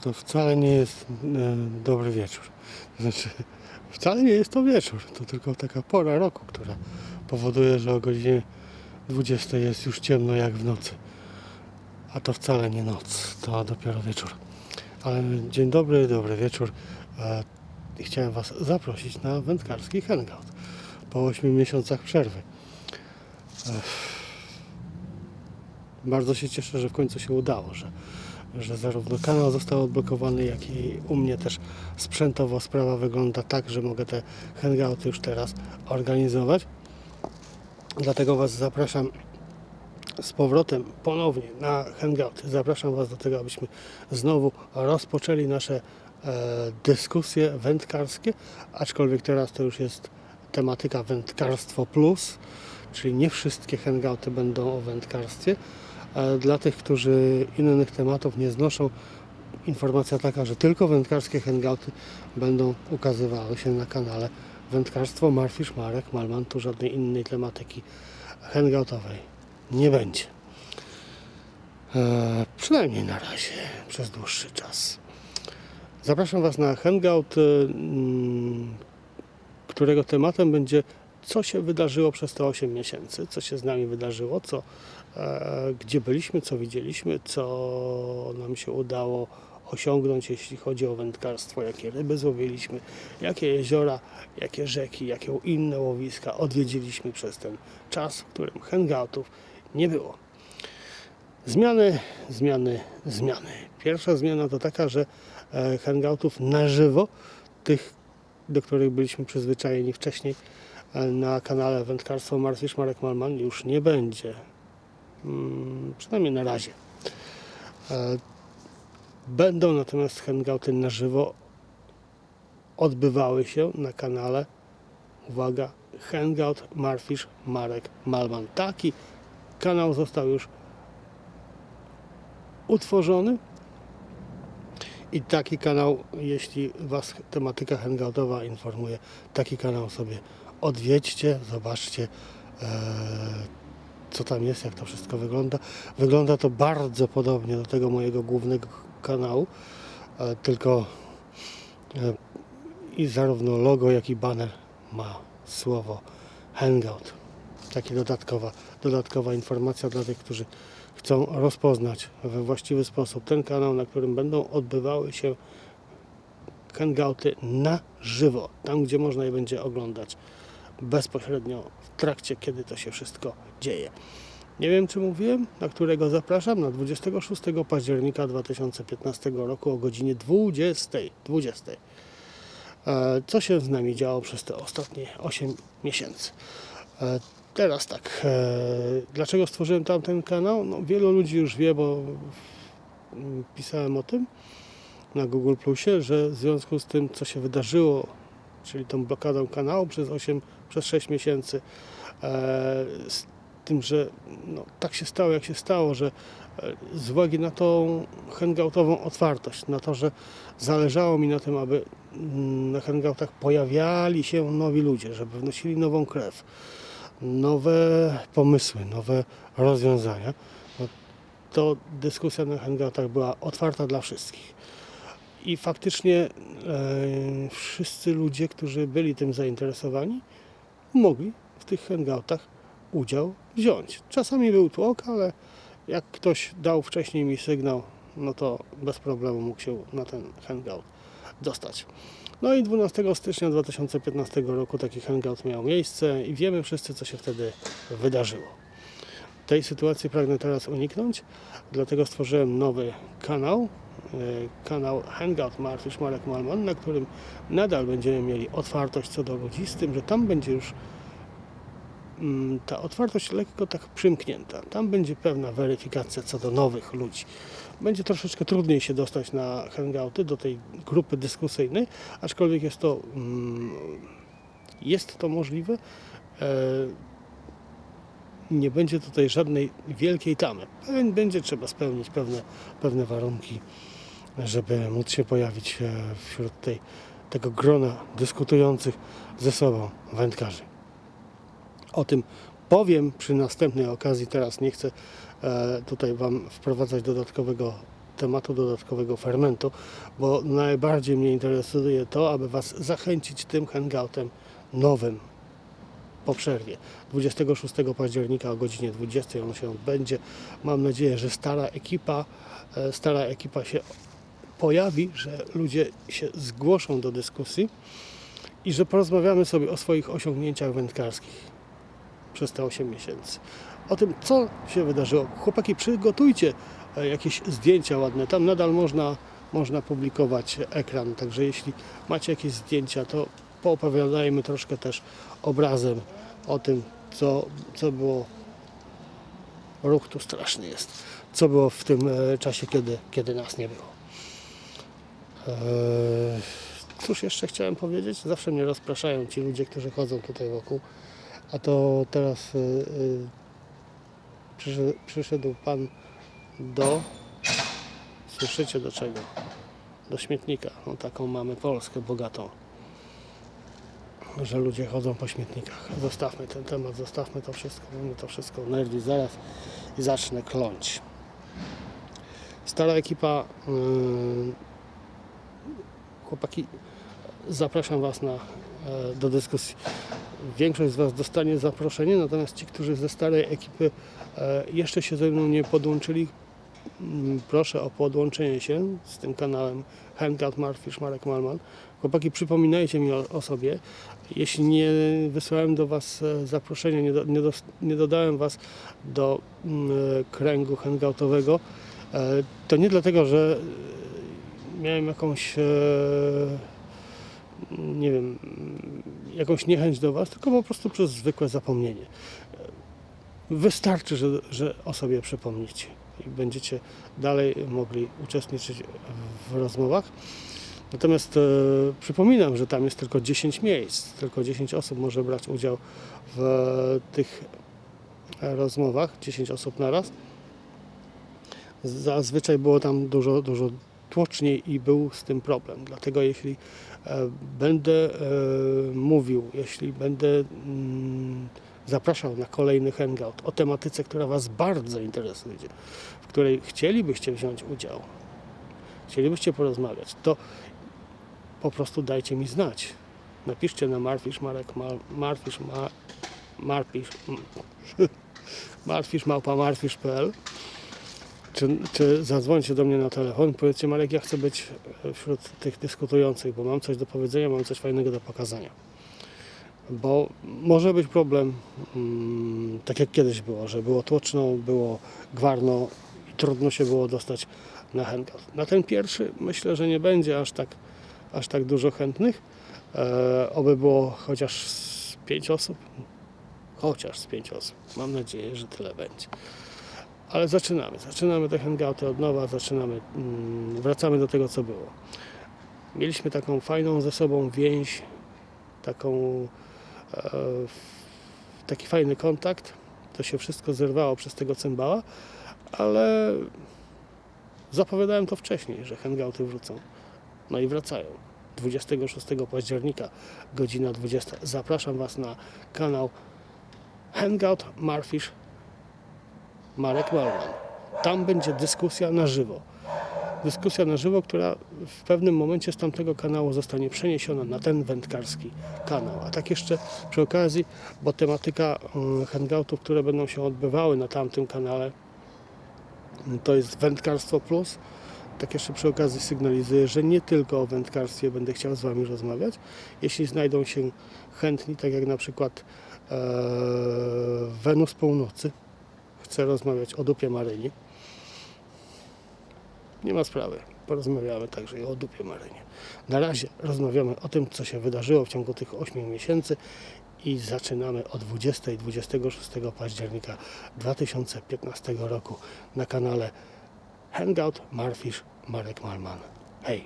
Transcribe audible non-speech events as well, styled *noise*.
to wcale nie jest e, dobry wieczór. Znaczy, wcale nie jest to wieczór, to tylko taka pora roku, która powoduje, że o godzinie 20 jest już ciemno jak w nocy. A to wcale nie noc, to dopiero wieczór. Ale dzień dobry, dobry wieczór. E, Chciałem Was zaprosić na wędkarski hangout po 8 miesiącach przerwy. Ech. Bardzo się cieszę, że w końcu się udało, że, że zarówno kanał został odblokowany, jak i u mnie też sprzętowo sprawa wygląda tak, że mogę te hangouty już teraz organizować. Dlatego Was zapraszam z powrotem ponownie na hangouty. Zapraszam Was do tego, abyśmy znowu rozpoczęli nasze e, dyskusje wędkarskie, aczkolwiek teraz to już jest tematyka wędkarstwo plus, czyli nie wszystkie hangouty będą o wędkarstwie. Dla tych, którzy innych tematów nie znoszą, informacja taka, że tylko wędkarskie hangouty będą ukazywały się na kanale Wędkarstwo Marfisz Marek Malman. Tu żadnej innej tematyki hangoutowej nie będzie. E, przynajmniej na razie, przez dłuższy czas. Zapraszam Was na hangout, mm, którego tematem będzie co się wydarzyło przez te 8 miesięcy, co się z nami wydarzyło, co, e, gdzie byliśmy, co widzieliśmy, co nam się udało osiągnąć, jeśli chodzi o wędkarstwo, jakie ryby złowiliśmy, jakie jeziora, jakie rzeki, jakie inne łowiska odwiedziliśmy przez ten czas, w którym hangoutów nie było. Zmiany, zmiany, zmiany. Pierwsza zmiana to taka, że e, hangoutów na żywo, tych, do których byliśmy przyzwyczajeni wcześniej na kanale Wędkarstwo Marfisz Marek Malman już nie będzie. Mm, przynajmniej na razie. E, Będą natomiast hangouty na żywo odbywały się na kanale, uwaga, Hangout Marfisz Marek Malman. Taki kanał został już utworzony i taki kanał, jeśli Was tematyka hangoutowa informuje, taki kanał sobie odwiedźcie, zobaczcie e, co tam jest, jak to wszystko wygląda. Wygląda to bardzo podobnie do tego mojego głównego kanału, e, tylko e, i zarówno logo, jak i banner ma słowo Hangout. Taka dodatkowa, dodatkowa informacja dla tych, którzy chcą rozpoznać we właściwy sposób ten kanał, na którym będą odbywały się hangouty na żywo, tam gdzie można je będzie oglądać bezpośrednio w trakcie, kiedy to się wszystko dzieje. Nie wiem, czy mówiłem, na którego zapraszam, na 26 października 2015 roku o godzinie 20. 20. E, Co się z nami działo przez te ostatnie 8 miesięcy? E, Teraz tak, e, dlaczego stworzyłem tamten kanał? No, wielu ludzi już wie, bo pisałem o tym na Google Plusie, że w związku z tym, co się wydarzyło, czyli tą blokadą kanału przez 8, przez 6 miesięcy, e, z tym, że no, tak się stało, jak się stało, że e, z uwagi na tą hangoutową otwartość, na to, że zależało mi na tym, aby mm, na hangoutach pojawiali się nowi ludzie, żeby wnosili nową krew, nowe pomysły, nowe rozwiązania, no, to dyskusja na hangoutach była otwarta dla wszystkich. I faktycznie e, wszyscy ludzie, którzy byli tym zainteresowani, mogli w tych hangoutach udział wziąć. Czasami był tłok, ale jak ktoś dał wcześniej mi sygnał, no to bez problemu mógł się na ten hangout dostać. No i 12 stycznia 2015 roku taki hangout miał miejsce i wiemy wszyscy, co się wtedy wydarzyło. Tej sytuacji pragnę teraz uniknąć, dlatego stworzyłem nowy kanał, e, kanał Hangout Marfisz Marek Malman, na którym nadal będziemy mieli otwartość co do ludzi, z tym, że tam będzie już mm, ta otwartość lekko tak przymknięta. Tam będzie pewna weryfikacja co do nowych ludzi. Będzie troszeczkę trudniej się dostać na hangouty, do tej grupy dyskusyjnej, aczkolwiek jest to, mm, jest to możliwe. Nie będzie tutaj żadnej wielkiej tamy. Będzie trzeba spełnić pewne, pewne warunki, żeby móc się pojawić e, wśród tej, tego grona dyskutujących ze sobą wędkarzy. O tym powiem przy następnej okazji. Teraz nie chcę e, tutaj Wam wprowadzać dodatkowego tematu dodatkowego fermentu, bo najbardziej mnie interesuje to, aby Was zachęcić tym hangoutem nowym po przerwie. 26 października o godzinie 20 on się odbędzie. Mam nadzieję, że stara ekipa, e, stara ekipa się pojawi, że ludzie się zgłoszą do dyskusji i że porozmawiamy sobie o swoich osiągnięciach wędkarskich przez te 8 miesięcy. O tym, co się wydarzyło. Chłopaki, przygotujcie e, jakieś zdjęcia ładne. Tam nadal można, można publikować ekran, także jeśli macie jakieś zdjęcia, to poopowiadajmy troszkę też obrazem o tym, co, co było. Ruch tu straszny jest. Co było w tym e, czasie, kiedy, kiedy nas nie było. Eee, Cóż jeszcze chciałem powiedzieć? Zawsze mnie rozpraszają ci ludzie, którzy chodzą tutaj wokół. A to teraz przyszedł, przyszedł pan do. Słyszycie do czego? Do śmietnika. No, taką mamy Polskę bogatą. Że ludzie chodzą po śmietnikach. Zostawmy ten temat, zostawmy to wszystko, bo to wszystko nerwi zaraz i zacznę kląć. Stara ekipa. y, chłopaki, zapraszam Was na, e, do dyskusji. Większość z Was dostanie zaproszenie, natomiast ci, którzy ze starej ekipy e, jeszcze się ze mną nie podłączyli, proszę o podłączenie się z tym kanałem Hangout Marfish Marek Malman. Chłopaki, przypominajcie mi o, o sobie. Jeśli nie wysłałem do Was e, zaproszenia, nie, do, nie, dos- nie dodałem Was do mm, e, kręgu hangoutowego, e, to nie dlatego, że e, miałem jakąś e, nie wiem, jakąś niechęć do Was, tylko po prostu przez zwykłe zapomnienie. Wystarczy, że, że o sobie przypomnicie i będziecie dalej mogli uczestniczyć w rozmowach. Natomiast e, przypominam, że tam jest tylko 10 miejsc, tylko 10 osób może brać udział w e, tych rozmowach, 10 osób naraz. Zazwyczaj było tam dużo, dużo tłoczniej i był z tym problem. Dlatego jeśli e, będę e, mówił, jeśli będę mm, zapraszał na kolejny hangout o tematyce, która Was bardzo interesuje, w której chcielibyście wziąć udział, chcielibyście porozmawiać, to po prostu dajcie mi znać. Napiszcie na Marfisz Marek Mar, Marfisz ma, Marfisz *laughs* Marfisz małpa marfisz.pl czy, czy zadzwońcie do mnie na telefon, powiedzcie Marek, ja chcę być wśród tych dyskutujących, bo mam coś do powiedzenia, mam coś fajnego do pokazania. Bo może być problem, mm, tak jak kiedyś było, że było tłoczno, było gwarno i trudno się było dostać na hangout. Na ten pierwszy myślę, że nie będzie aż tak, aż tak dużo chętnych. E, oby było chociaż z pięć osób. Chociaż z pięć osób. Mam nadzieję, że tyle będzie. Ale zaczynamy. Zaczynamy te hangouty od nowa, zaczynamy, mm, wracamy do tego, co było. Mieliśmy taką fajną ze sobą więź, taką, taki fajny kontakt. To się wszystko zerwało przez tego cymbała, ale zapowiadałem to wcześniej, że hangouty wrócą. No i wracają. 26 października, godzina 20. Zapraszam Was na kanał Hangout Marfish Marek Malman. Tam będzie dyskusja na żywo. Dyskusja na żywo, która w pewnym momencie z tamtego kanału zostanie przeniesiona na ten wędkarski kanał. A tak jeszcze przy okazji, bo tematyka mm, hangoutów, które będą się odbywały na tamtym kanale, mm, to jest Wędkarstwo Plus. Tak jeszcze przy okazji sygnalizuję, że nie tylko o wędkarstwie będę chciał z Wami rozmawiać. Jeśli znajdą się chętni, tak jak na przykład e, Wenus Północy, chce rozmawiać o dupie Maryni. Nie ma sprawy. Porozmawiamy także i o dupie Marynie. Na razie rozmawiamy o tym, co się wydarzyło w ciągu tych 8 miesięcy i zaczynamy o 20 i 26 października 2015 roku na kanale Hangout Marfish Marek Malman. Hej!